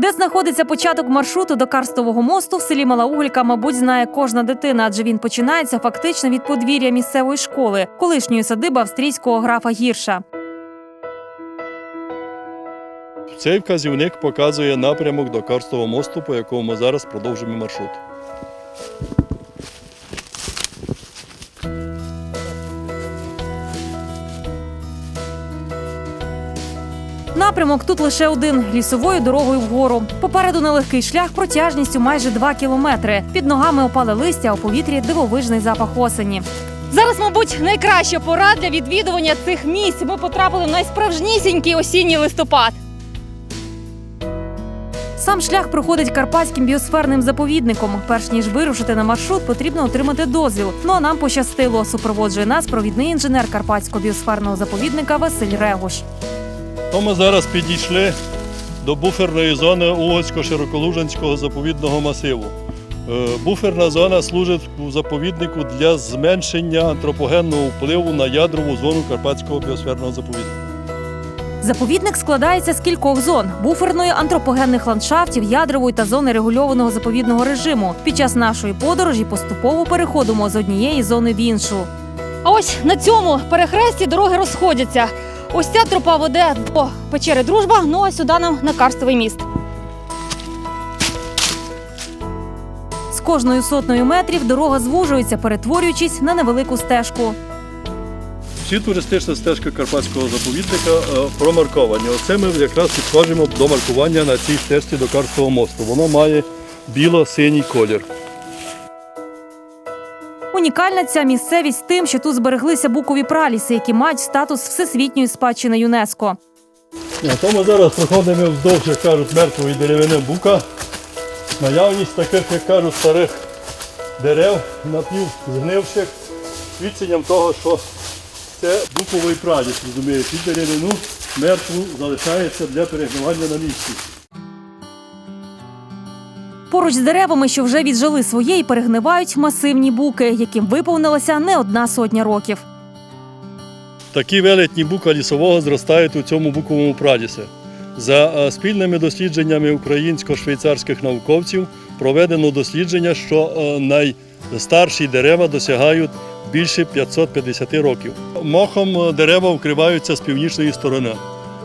Де знаходиться початок маршруту до Карстового мосту в селі Малаугілька, мабуть, знає кожна дитина, адже він починається фактично від подвір'я місцевої школи, колишньої садиби австрійського графа Гірша. Цей вказівник показує напрямок до Карстового мосту, по якому ми зараз продовжуємо маршрут. Напрямок тут лише один лісовою дорогою вгору. Попереду нелегкий шлях протяжністю майже 2 кілометри. Під ногами опали листя, а у повітрі дивовижний запах осені. Зараз, мабуть, найкраща пора для відвідування цих місць. Ми потрапили в найсправжнісінький осінній листопад. Сам шлях проходить карпатським біосферним заповідником. Перш ніж вирушити на маршрут, потрібно отримати дозвіл. Ну а нам пощастило. Супроводжує нас провідний інженер карпатського біосферного заповідника Василь Регуш. То ми зараз підійшли до буферної зони Угоцько-Широколужанського заповідного масиву. Е, Буферна зона служить у заповіднику для зменшення антропогенного впливу на ядрову зону Карпатського біосферного заповідника. Заповідник складається з кількох зон: буферної, антропогенних ландшафтів, ядрової та зони регульованого заповідного режиму. Під час нашої подорожі поступово переходимо з однієї зони в іншу. А ось на цьому перехресті дороги розходяться. Ось ця тропа веде до печери Дружба, ну а сюди нам на карстовий міст. З кожною сотнею метрів дорога звужується, перетворюючись на невелику стежку. Всі туристичні стежки Карпатського заповідника е, промарковані. Оце ми якраз підходимо до маркування на цій стежці до Карського мосту. Воно має біло-синій колір. Унікальна ця місцевість тим, що тут збереглися букові праліси, які мають статус всесвітньої спадщини ЮНЕСКО. То ми зараз проходимо вздовж, як кажуть, мертвої деревини бука. Наявність таких, як кажуть, старих дерев, напівзгнивших, свідченням того, що це буковий прадід, розумієте, і деревину мертву залишається для перегнивання на місці. Поруч з деревами, що вже віджили своє і перегнивають масивні буки, яким виповнилася не одна сотня років. Такі велетні бука лісового зростають у цьому буковому прадісі. За е, спільними дослідженнями українсько-швейцарських науковців проведено дослідження, що е, найстарші дерева досягають більше 550 років. Мохом е, дерева вкриваються з північної сторони.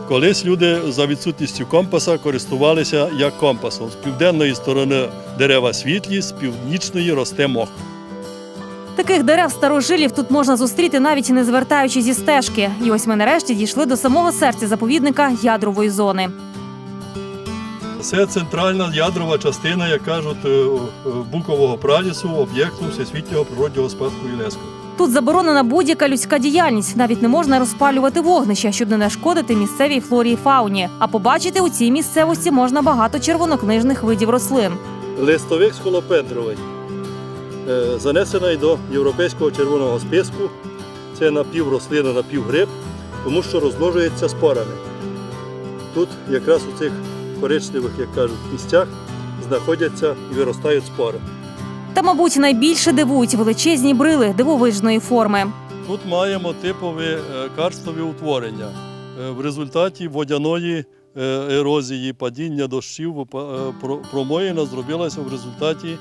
Колись люди за відсутністю компаса користувалися як компасом. З південної сторони дерева світлі, з північної росте мох. Таких дерев старожилів тут можна зустріти навіть не звертаючи зі стежки. І ось ми нарешті дійшли до самого серця заповідника ядрової зони. Це центральна ядрова частина, як кажуть, е, е, букового прадісу, об'єкту Всесвітнього природнього спадку ЮНЕСКО. Тут заборонена будь-яка людська діяльність. Навіть не можна розпалювати вогнища, щоб не нашкодити місцевій флорі і фауні. А побачити у цій місцевості можна багато червонокнижних видів рослин. Листовик схолопендровий, е, занесений до європейського червоного списку. Це напіврослина, напівгриб, тому що розмножується спорами. Тут якраз у цих коричневих, як кажуть, місцях знаходяться і виростають спори. Та, мабуть, найбільше дивують величезні брили дивовижної форми. Тут маємо типові е, карстові утворення. Е, В результаті водяної е, ерозії, падіння дощів, промоїна зробилася в результаті,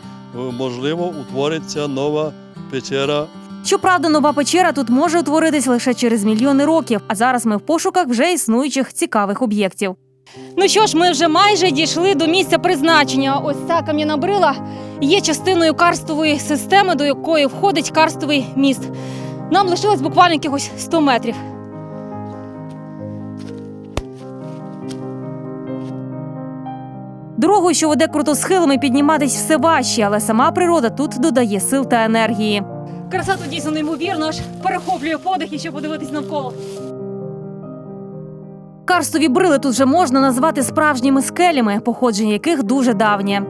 можливо, утвориться нова печера. Щоправда, нова печера тут може утворитись лише через мільйони років. А зараз ми в пошуках вже існуючих цікавих об'єктів. Ну що ж, ми вже майже дійшли до місця призначення. Ось ця кам'яна брила є частиною карстової системи, до якої входить карстовий міст. Нам лишилось буквально якихось 100 метрів. Дорогою, що веде крутосхилами, підніматись все важче, але сама природа тут додає сил та енергії. Краса тут дійсно неймовірна, аж перехоплює подих і ще подивитись навколо. Карстові брили тут вже можна назвати справжніми скелями, походження яких дуже давнє.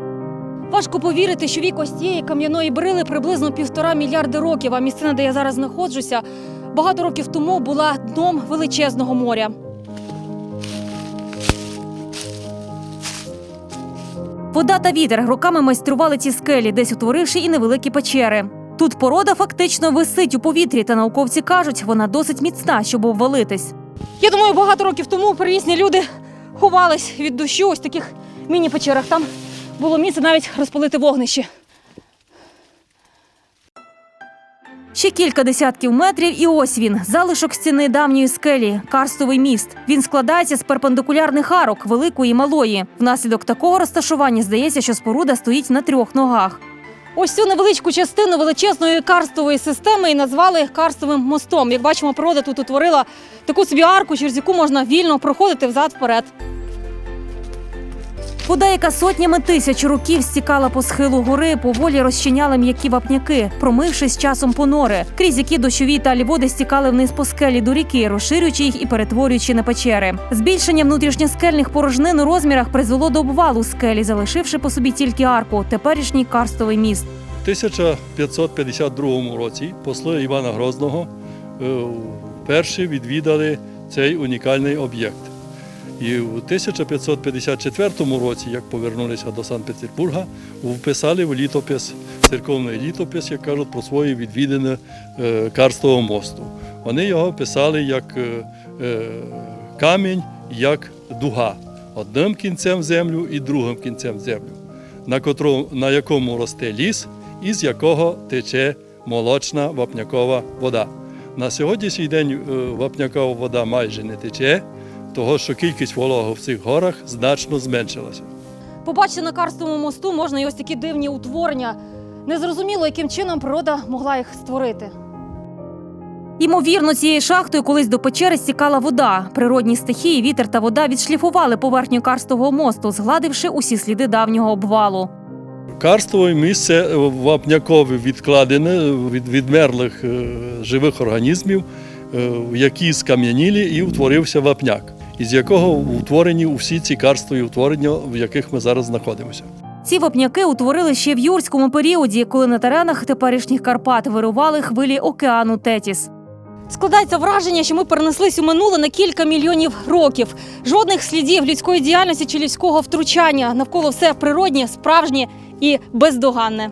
Важко повірити, що вік ось цієї кам'яної брили приблизно півтора мільярди років, а місцина, де я зараз знаходжуся, багато років тому була дном величезного моря. Вода та вітер роками майстрували ці скелі, десь утворивши і невеликі печери. Тут порода фактично висить у повітрі, та науковці кажуть, вона досить міцна, щоб обвалитись. Я думаю, багато років тому первісні люди ховались від дощу ось таких міні-печерах. Там було місце навіть розпалити вогнище. Ще кілька десятків метрів, і ось він залишок стіни давньої скелі, карстовий міст. Він складається з перпендикулярних арок, великої і малої. Внаслідок такого розташування здається, що споруда стоїть на трьох ногах. Ось цю невеличку частину величезної карстової системи і назвали карстовим мостом. Як бачимо, природа тут утворила таку собі арку, через яку можна вільно проходити взад-вперед. Вода, яка сотнями тисяч років стікала по схилу гори, поволі розчиняла м'які вапняки, промившись часом понори, крізь які дощові талі води стікали вниз по скелі до ріки, розширюючи їх і перетворюючи на печери. Збільшення внутрішньоскельних порожнин у розмірах призвело до обвалу скелі, залишивши по собі тільки арку, теперішній карстовий міст. У 1552 році посли Івана Грозного е, вперше відвідали цей унікальний об'єкт. І у 1554 році, як повернулися до Санкт-Петербурга, вписали в літопис, церковний літопис, як кажуть, про свої відвідини е, Карстового мосту. Вони його писали як е, е, камінь, як дуга, одним кінцем землю і другим кінцем в землю, на, котру, на якому росте ліс, із якого тече молочна вапнякова вода. На сьогоднішній день вапнякова вода майже не тече, того що кількість вологи в цих горах значно зменшилася. Побачити на карстовому мосту можна і ось такі дивні утворення. Незрозуміло, яким чином природа могла їх створити. Ймовірно, цією шахтою колись до печери стікала вода. Природні стихії, вітер та вода відшліфували поверхню карстового мосту, згладивши усі сліди давнього обвалу. Карстове місце вапнякове відкладене від відмерлих е, живих організмів, е, які скам'янілі і утворився вапняк, із якого утворені усі ці карстові утворення, в яких ми зараз знаходимося. Ці вапняки утворили ще в юрському періоді, коли на теренах теперішніх Карпат вирували хвилі океану Тетіс. Складається враження, що ми перенеслись у минуле на кілька мільйонів років. Жодних слідів людської діяльності чи людського втручання. Навколо все природнє, справжнє і бездоганне.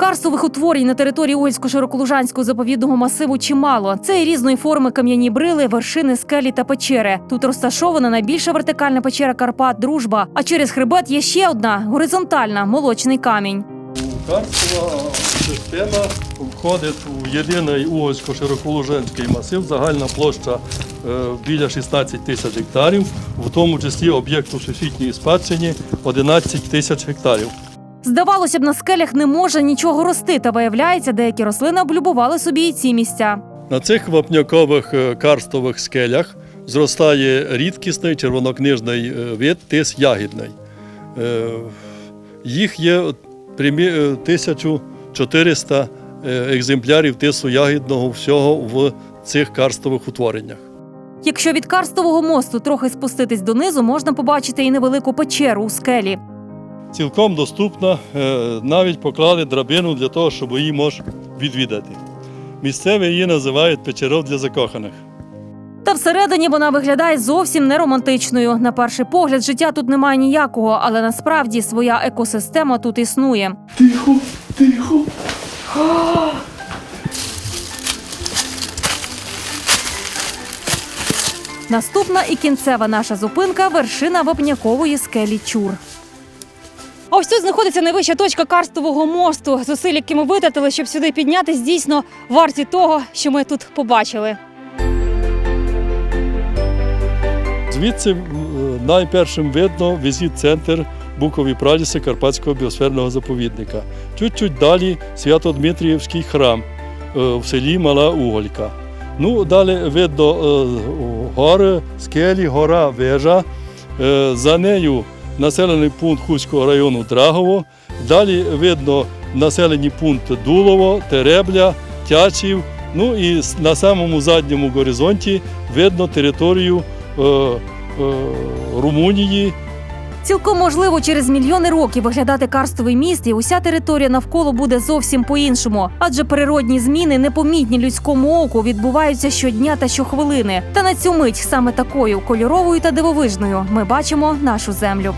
Карстових утворень на території Ольсько-Широколужанського заповідного масиву чимало. Це і різної форми кам'яні брили, вершини, скелі та печери. Тут розташована найбільша вертикальна печера Карпат Дружба. А через хребет є ще одна горизонтальна молочний камінь. Карстова система входить у єдиний Угольсько-Широколуженський масив, загальна площа е, біля 16 тисяч гектарів, в тому числі об'єкту всесвітньої спадщини 11 тисяч гектарів. Здавалося б, на скелях не може нічого рости, та виявляється, деякі рослини облюбували собі і ці місця. На цих вапнякових е, карстових скелях зростає рідкісний червонокнижний е, вид тис ягідний. Е, Їх є е, 1400 е, екземплярів тису ягідного всього в цих карстових утвореннях. Якщо від карстового мосту трохи спуститись донизу, можна побачити і невелику печеру у скелі. Цілком доступна, е, навіть поклали драбину для того, щоб її можна відвідати. Місцеві її називають печеров для закоханих. Та всередині вона виглядає зовсім не романтичною. На перший погляд, життя тут немає ніякого, але насправді своя екосистема тут існує. Тихо, тихо. Наступна і кінцева наша зупинка вершина вапнякової скелі Чур. Ось тут знаходиться найвища точка карстового мосту. Зусиль, які ми витратили, щоб сюди піднятись, дійсно варті того, що ми тут побачили. Звідси е, найпершим видно візит-центр Букові Прадіси Карпатського біосферного заповідника. Чуть-чуть далі Свято-Дмитріївський храм е, в селі Мала Уголька. Ну, далі видно е, гори, скелі, гора вежа. За нею населений пункт Хуського району Драгово. Далі видно населені пункти Дулово, Теребля, Тячів. Ну і на самому задньому горизонті видно територію е, е, Румунії. Цілком можливо, через мільйони років виглядати карстовий міст, і уся територія навколо буде зовсім по-іншому. Адже природні зміни, непомітні людському оку, відбуваються щодня та щохвилини. Та на цю мить саме такою кольоровою та дивовижною ми бачимо нашу землю.